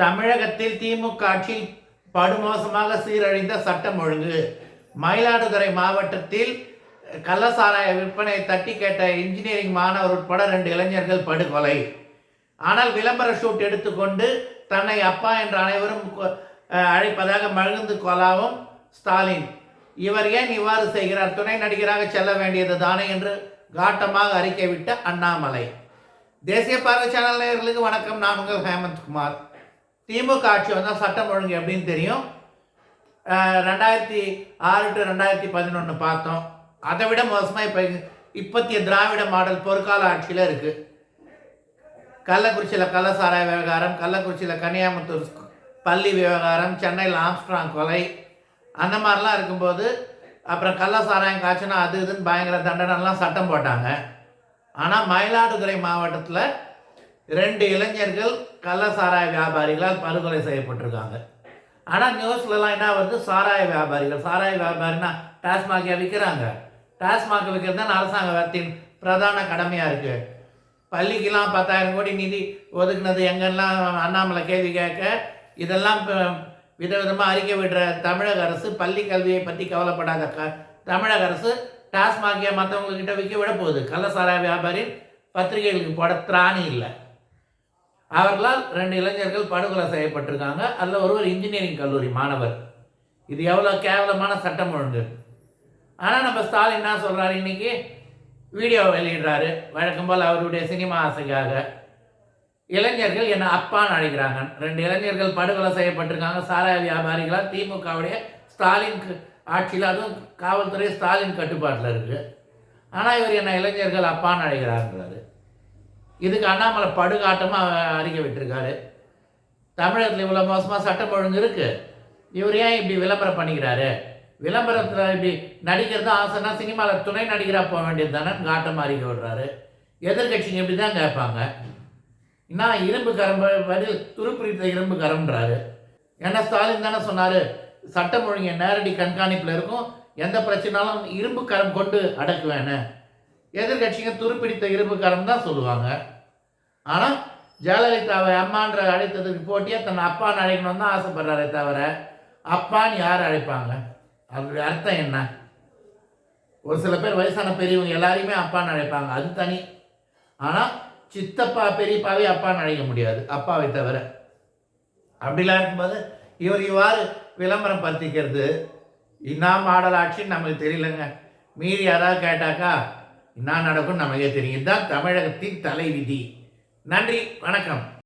தமிழகத்தில் திமுக ஆட்சி படுமோசமாக சீரழிந்த சட்டம் ஒழுங்கு. மயிலாடுதுறை மாவட்டத்தில் கள்ளசாராய விற்பனை தட்டி கேட்ட இன்ஜினியரிங் மாணவர் உட்பட ரெண்டு இளைஞர்கள் படுகொலை. ஆனால் விளம்பர ஷூட் எடுத்துக்கொண்டு தன்னை அப்பா என்ற அனைவரும் அழைப்பதாக மகிழ்ந்து கொலாவும் ஸ்டாலின். இவர் ஏன் இவ்வாறு செய்கிறார்? துணை நடிகராக செல்ல வேண்டியது தானே என்று காட்டமாக அறிக்கை விட்ட அண்ணாமலை. தேசிய பார்வை சேனல் நேயர்களுக்கு வணக்கம். நான் உங்கள் ஹேமந்த் குமார். திமுக ஆட்சி வந்தால் சட்டம் ஒழுங்கு எப்படின்னு தெரியும். ரெண்டாயிரத்தி ஆறு டு ரெண்டாயிரத்தி பதினொன்று பார்த்தோம். அதை விட மோசமாக இப்போ இப்பத்திய திராவிட மாடல் பொற்கால ஆட்சியில் இருக்குது கள்ளக்குறிச்சியில் கள்ளசாராய விவகாரம் கள்ளக்குறிச்சியில் கன்னியாமுத்தூர் பள்ளி விவகாரம் சென்னையில் ஆம்ஸ்ட்ராங் கொலை அந்த மாதிரிலாம் இருக்கும்போது அப்புறம் கள்ளசாராயம் காய்ச்சினா அது இதுன்னு பயங்கர தண்டனைலாம் சட்டம் போட்டாங்க. ஆனால் மயிலாடுதுறை மாவட்டத்தில் ரெண்டு இளைஞர்கள் கள்ள சாராய வியாபாரிகளால் படுகொலை செய்யப்பட்டிருக்காங்க. ஆனால் நியூஸ்லலாம் என்ன வருது? சாராய வியாபாரிகள். சாராய வியாபாரினா டாஸ்மாகியா விற்கிறாங்க டாஸ்மாக விற்கிறது தான் அரசாங்கத்தின் பிரதான கடமையாக இருக்குது பள்ளிக்கெலாம் பத்தாயிரம் கோடி நிதி ஒதுக்குனது எங்கெல்லாம் அண்ணாமலை கேள்வி கேட்க இதெல்லாம் விதவிதமாக அறிக்கை விடுற தமிழக அரசு பள்ளி கல்வியை பற்றி கவலைப்படாத க தமிழக அரசு டாஸ்மாகிய மற்றவங்கக்கிட்ட விற்க விட போகுது? கள்ளசாராய வியாபாரி பத்திரிகைகளுக்கு போட திராணி இல்லை. அவர்களால் ரெண்டு இளைஞர்கள் படுகொலை செய்யப்பட்டிருக்காங்க. அதில் ஒருவர் இன்ஜினியரிங் கல்லூரி மாணவர். இது எவ்வளோ கேவலமான சட்டம் ஒழுங்கு. ஆனால் நம்ம ஸ்டாலின் என்ன சொல்கிறாரு இன்னைக்கு வீடியோ வெளியிடுறாரு. வழக்கம் போல் அவருடைய சினிமா ஆசைக்காக. இளைஞர்கள் என்னை அப்பான்னு அழைக்கிறாங்க. ரெண்டு இளைஞர்கள் படுகொலை செய்யப்பட்டிருக்காங்க. சாராய வியாபாரிகளாக திமுகவுடைய ஸ்டாலின் ஆட்சியில் அதுவும் காவல்துறை ஸ்டாலின் கட்டுப்பாட்டில் இருக்குது ஆனால் இவர் என்னை இளைஞர்கள் அப்பான்னு அழைக்கிறாங்கிறாரு இதுக்கு அண்ணாமலை படுகாட்டமாக அறிக்கை விட்டுருக்காரு. தமிழகத்தில் இவ்வளோ மோசமாக சட்டம் ஒழுங்கு இருக்குது இவர் ஏன் இப்படி விளம்பரம் பண்ணிக்கிறாரு? விளம்பரத்தில் இப்படி நடிக்கிறது ஆசைன்னா சினிமாவில் துணை நடிகராக போக வேண்டியது தானே காட்டமாக அறிக்கை விடுறாரு. எதிர்கட்சிங்க இப்படி தான் கேட்பாங்க. நான் இரும்பு கரம்பு பதில் துருப்பிடித்த இரும்பு கரம்ன்றாரு ஏன்னா ஸ்டாலின் தானே சொன்னார் சட்டம் ஒழுங்கு நேரடி கண்காணிப்பில் இருக்கும். எந்த பிரச்சனாலும் இரும்பு கரம் கொண்டு அடக்குவேன்னு. எதிர்கட்சிங்க துருப்பிடித்த இரும்பு கரம் தான் சொல்லுவாங்க. ஆனால் ஜெயலலிதாவை அம்மான்ற அழைத்ததுக்கு போட்டியாக தன் அப்பான்னு அழைக்கணும் தான் ஆசைப்படுறாரே தவிர அப்பான்னு யார் அழைப்பாங்க? அவருடைய அர்த்தம் என்ன? ஒரு சில பேர் வயசான பெரியவங்க எல்லாரையுமே அப்பான்னு அழைப்பாங்க. அது தனி. ஆனால் சித்தப்பா பெரியப்பாவே அப்பான்னு அழைக்க முடியாது. அப்பாவை தவிர. அப்படிலாம் இருக்கும்போது இவர் இவ்வாறு விளம்பரம் படுத்திக்கிறது என்ன மாடல் ஆட்சின்னு நமக்கு தெரியலங்க. மீறி யாராவது கேட்டாக்கா என்ன நடக்கும்னு நமக்கே தெரியும். இதுதான் தமிழகத்தின் தலைவிதி. நன்றி வணக்கம்.